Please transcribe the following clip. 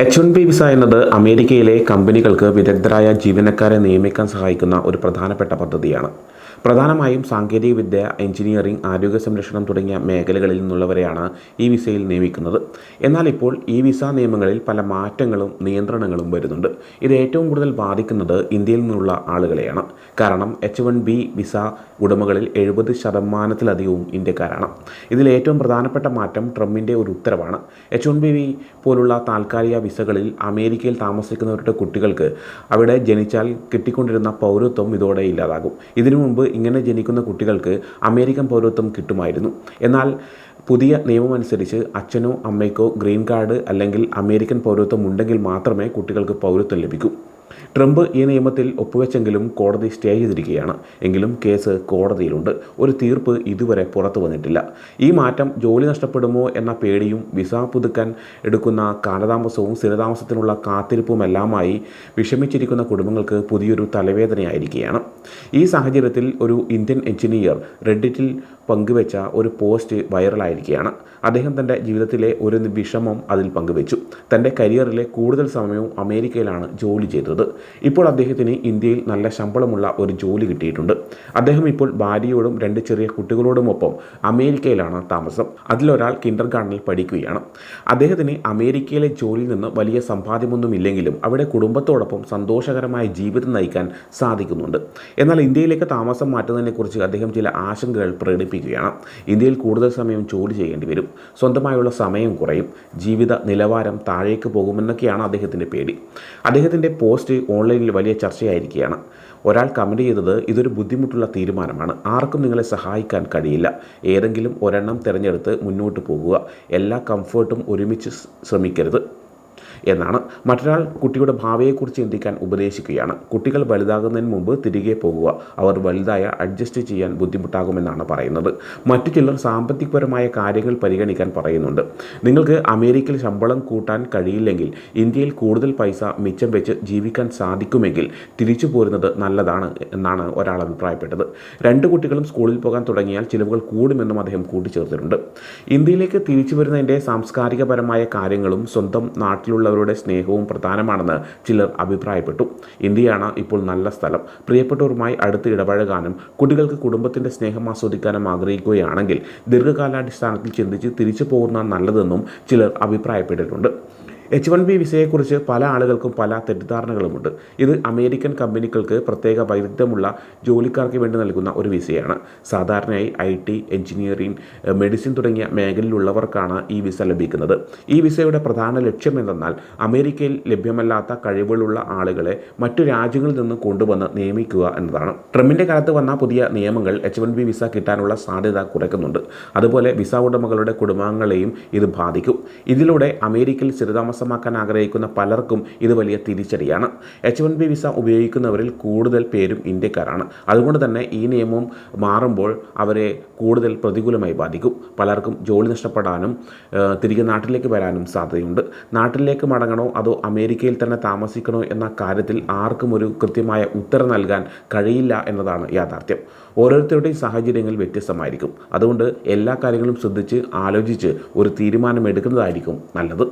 H one B visa എന്നത് അമേരിക്കയിലെ കമ്പനികൾക്ക് വിദഗ്ധരായ ജീവനക്കാരെ നിയമിക്കാൻ സഹായിക്കുന്ന ഒരു പ്രധാനപ്പെട്ട പദ്ധതിയാണ്. പ്രധാനമായും സാങ്കേതികവിദ്യ എഞ്ചിനീയറിംഗ് ആരോഗ്യ സംരക്ഷണം തുടങ്ങിയ മേഖലകളിൽ നിന്നുള്ളവരെയാണ് ഈ വിസയിൽ നിയമിക്കുന്നത്. എന്നാൽ ഇപ്പോൾ ഈ വിസ നിയമങ്ങളിൽ പല മാറ്റങ്ങളും നിയന്ത്രണങ്ങളും വരുന്നുണ്ട്. ഇത് ഏറ്റവും കൂടുതൽ ബാധിക്കുന്നത് ഇന്ത്യയിൽ നിന്നുള്ള ആളുകളെയാണ്. കാരണം എച്ച് വൺ ബി വിസ ഉടമകളിൽ എഴുപത് ശതമാനത്തിലധികവും ഇന്ത്യക്കാരാണ്. ഇതിൽ ഏറ്റവും പ്രധാനപ്പെട്ട മാറ്റം ട്രംപിന്റെ ഒരു ഉത്തരവാണ്. എച്ച് വൺ ബി വി പോലുള്ള താൽക്കാലിക വിസകളിൽ അമേരിക്കയിൽ താമസിക്കുന്നവരുടെ കുട്ടികൾക്ക് അവിടെ ജനിച്ചാൽ കിട്ടിക്കൊണ്ടിരുന്ന പൗരത്വം ഇതോടെ ഇല്ലാതാകും. ഇതിനു മുമ്പ് ഇങ്ങനെ ജനിക്കുന്ന കുട്ടികൾക്ക് അമേരിക്കൻ പൗരത്വം കിട്ടുമായിരുന്നു. എന്നാൽ പുതിയ നിയമമനുസരിച്ച് അച്ഛനോ അമ്മയ്ക്കോ ഗ്രീൻ കാർഡ് അല്ലെങ്കിൽ അമേരിക്കൻ പൗരത്വം ഉണ്ടെങ്കിൽ മാത്രമേ കുട്ടികൾക്ക് പൗരത്വം ലഭിക്കൂ. ട്രംപ് ഈ നിയമത്തിൽ ഒപ്പുവെച്ചെങ്കിലും കോടതി സ്റ്റേ ചെയ്തിരിക്കുകയാണ്. എങ്കിലും കേസ് കോടതിയിലുണ്ട്. ഒരു തീർപ്പ് ഇതുവരെ പുറത്തു വന്നിട്ടില്ല. ഈ മാറ്റം ജോലി നഷ്ടപ്പെടുമോ എന്ന പേടിയും വിസ പുതുക്കാൻ എടുക്കുന്ന കാലതാമസവും സ്ഥിരതാമസത്തിനുള്ള കാത്തിരിപ്പുമെല്ലാമായി വിഷമിച്ചിരിക്കുന്ന കുടുംബങ്ങൾക്ക് പുതിയൊരു തലവേദനയായിരിക്കുകയാണ്. ഈ സാഹചര്യത്തിൽ ഒരു ഇന്ത്യൻ എഞ്ചിനീയർ റെഡിറ്റിൽ പങ്കുവെച്ച ഒരു പോസ്റ്റ് വൈറലായിരിക്കുകയാണ്. അദ്ദേഹം തന്റെ ജീവിതത്തിലെ ഒരു വിഷമം അതിൽ പങ്കുവെച്ചു. തന്റെ കരിയറിലെ കൂടുതൽ സമയവും അമേരിക്കയിലാണ് ജോലി ചെയ്തത്. ഇപ്പോൾ അദ്ദേഹത്തിന് ഇന്ത്യയിൽ നല്ല ശമ്പളമുള്ള ഒരു ജോലി കിട്ടിയിട്ടുണ്ട്. അദ്ദേഹം ഇപ്പോൾ ഭാര്യയോടും രണ്ട് ചെറിയ കുട്ടികളോടുമൊപ്പം അമേരിക്കയിലാണ് താമസം. അതിലൊരാൾ കിൻഡർ ഗാർഡനിൽ പഠിക്കുകയാണ്. അദ്ദേഹത്തിന് അമേരിക്കയിലെ ജോലിയിൽ നിന്ന് വലിയ സമ്പാദ്യമൊന്നുമില്ലെങ്കിലും അവിടെ കുടുംബത്തോടൊപ്പം സന്തോഷകരമായ ജീവിതം നയിക്കാൻ സാധിക്കുന്നുണ്ട്. എന്നാൽ ഇന്ത്യയിലേക്ക് താമസം മാറ്റുന്നതിനെക്കുറിച്ച് അദ്ദേഹം ചില ആശങ്കകൾ പ്രകടിപ്പിക്കുകയാണ്. ഇന്ത്യയിൽ കൂടുതൽ സമയം ജോലി ചെയ്യേണ്ടി വരും. സ്വന്തമായുള്ള സമയം കുറയും. ജീവിത നിലവാരം താഴേക്ക് പോകുമെന്നൊക്കെയാണ് അദ്ദേഹത്തിന്റെ പേടി. അദ്ദേഹത്തിന്റെ പോസ്റ്റ് ഓൺലൈനിൽ വലിയ ചർച്ചയായിരിക്കുകയാണ്. ഒരാൾ കമന്റ് ചെയ്തത് ഇതൊരു ബുദ്ധിമുട്ടുള്ള തീരുമാനമാണ്. ആർക്കും നിങ്ങളെ സഹായിക്കാൻ കഴിയില്ല. ഏതെങ്കിലും ഒരെണ്ണം തിരഞ്ഞെടുത്ത് മുന്നോട്ട് പോകുക. എല്ലാ കംഫേർട്ടും ഒരുമിച്ച് ശ്രമിക്കരുത്. എന്നാണ്. മറ്റൊരാൾ കുട്ടിയുടെ ഭാവിയെക്കുറിച്ച് ചിന്തിക്കാൻ ഉപദേശിക്കുകയാണ്. കുട്ടികൾ വലുതാകുന്നതിന് മുമ്പ് തിരികെ പോകുക. അവർ വലുതായ അഡ്ജസ്റ്റ് ചെയ്യാൻ ബുദ്ധിമുട്ടാകുമെന്നാണ് പറയുന്നത്. മറ്റു ചിലർ സാമ്പത്തികപരമായ കാര്യങ്ങൾ പരിഗണിക്കാൻ പറയുന്നുണ്ട്. നിങ്ങൾക്ക് അമേരിക്കയിൽ ശമ്പളം കൂട്ടാൻ കഴിയില്ലെങ്കിൽ ഇന്ത്യയിൽ കൂടുതൽ പൈസ മിച്ചം വെച്ച് ജീവിക്കാൻ സാധിക്കുമെങ്കിൽ തിരിച്ചു പോരുന്നത് നല്ലതാണ് എന്നാണ് ഒരാൾ അഭിപ്രായപ്പെട്ടത്. രണ്ട് കുട്ടികളും സ്കൂളിൽ പോകാൻ തുടങ്ങിയാൽ ചിലവുകൾ കൂടുമെന്നും അദ്ദേഹം കൂട്ടിച്ചേർത്തിട്ടുണ്ട്. ഇന്ത്യയിലേക്ക് തിരിച്ചു വരുന്നതിന്റെ സാംസ്കാരികപരമായ കാര്യങ്ങളും സ്വന്തം നാട്ടിലുള്ളവരുടെ സ്നേഹവും പ്രധാനമാണെന്ന് ചിലർ അഭിപ്രായപ്പെട്ടു. ഇന്ത്യയാണ് ഇപ്പോൾ നല്ല സ്ഥലം. പ്രിയപ്പെട്ടവരുമായി അടുത്ത് ഇടപഴകാനും കുട്ടികൾക്ക് കുടുംബത്തിന്റെ സ്നേഹം ആസ്വദിക്കാനും ആഗ്രഹിക്കുകയാണെങ്കിൽ ദീർഘകാലാടിസ്ഥാനത്തിൽ ചിന്തിച്ച് തിരിച്ചു പോകുന്ന നല്ലതെന്നും ചിലർ അഭിപ്രായപ്പെട്ടിട്ടുണ്ട്. എച്ച് വൺ ബി വിസയെക്കുറിച്ച് പല ആളുകൾക്കും പല തെറ്റിദ്ധാരണകളുമുണ്ട്. ഇത് അമേരിക്കൻ കമ്പനികൾക്ക് പ്രത്യേക വൈദഗ്ധ്യമുള്ള ജോലിക്കാർക്ക് വേണ്ടി നൽകുന്ന ഒരു വിസയാണ് സാധാരണയായി ഐ ടി എഞ്ചിനീയറിംഗ് മെഡിസിൻ തുടങ്ങിയ മേഖലയിലുള്ളവർക്കാണ് ഈ വിസ ലഭിക്കുന്നത്. ഈ വിസയുടെ പ്രധാന ലക്ഷ്യം എന്തെന്നാൽ അമേരിക്കയിൽ ലഭ്യമല്ലാത്ത കഴിവുകളുള്ള ആളുകളെ മറ്റു രാജ്യങ്ങളിൽ നിന്ന് കൊണ്ടുവന്ന് നിയമിക്കുക എന്നതാണ്. ട്രംപിന്റെ കാലത്ത് വന്ന പുതിയ നിയമങ്ങൾ എച്ച് വൺ ബി വിസ കിട്ടാനുള്ള സാധ്യത കുറയ്ക്കുന്നുണ്ട്. അതുപോലെ വിസ ഉടമകളുടെ കുടുംബാംഗങ്ങളെയും ഇത് ബാധിക്കും. ഇതിലൂടെ അമേരിക്കയിൽ സ്ഥിരതാമസം താമസമാക്കാൻ ആഗ്രഹിക്കുന്ന പലർക്കും ഇത് വലിയ തിരിച്ചടിയാണ്. എച്ച് വൺ ബി വിസ ഉപയോഗിക്കുന്നവരിൽ കൂടുതൽ പേരും ഇന്ത്യക്കാരാണ്. അതുകൊണ്ട് തന്നെ ഈ നിയമം മാറുമ്പോൾ അവരെ കൂടുതൽ പ്രതികൂലമായി ബാധിക്കും. പലർക്കും ജോലി നഷ്ടപ്പെടാനും തിരികെ നാട്ടിലേക്ക് വരാനും സാധ്യതയുണ്ട്. നാട്ടിലേക്ക് മടങ്ങണോ അതോ അമേരിക്കയിൽ തന്നെ താമസിക്കണോ എന്ന കാര്യത്തിൽ ആർക്കും ഒരു കൃത്യമായ ഉത്തരം നൽകാൻ കഴിയില്ല എന്നതാണ് യാഥാർത്ഥ്യം. ഓരോരുത്തരുടെയും സാഹചര്യങ്ങൾ വ്യത്യസ്തമായിരിക്കും. അതുകൊണ്ട് എല്ലാ കാര്യങ്ങളും ശ്രദ്ധിച്ച് ആലോചിച്ച് ഒരു തീരുമാനം എടുക്കുന്നതായിരിക്കും നല്ലത്.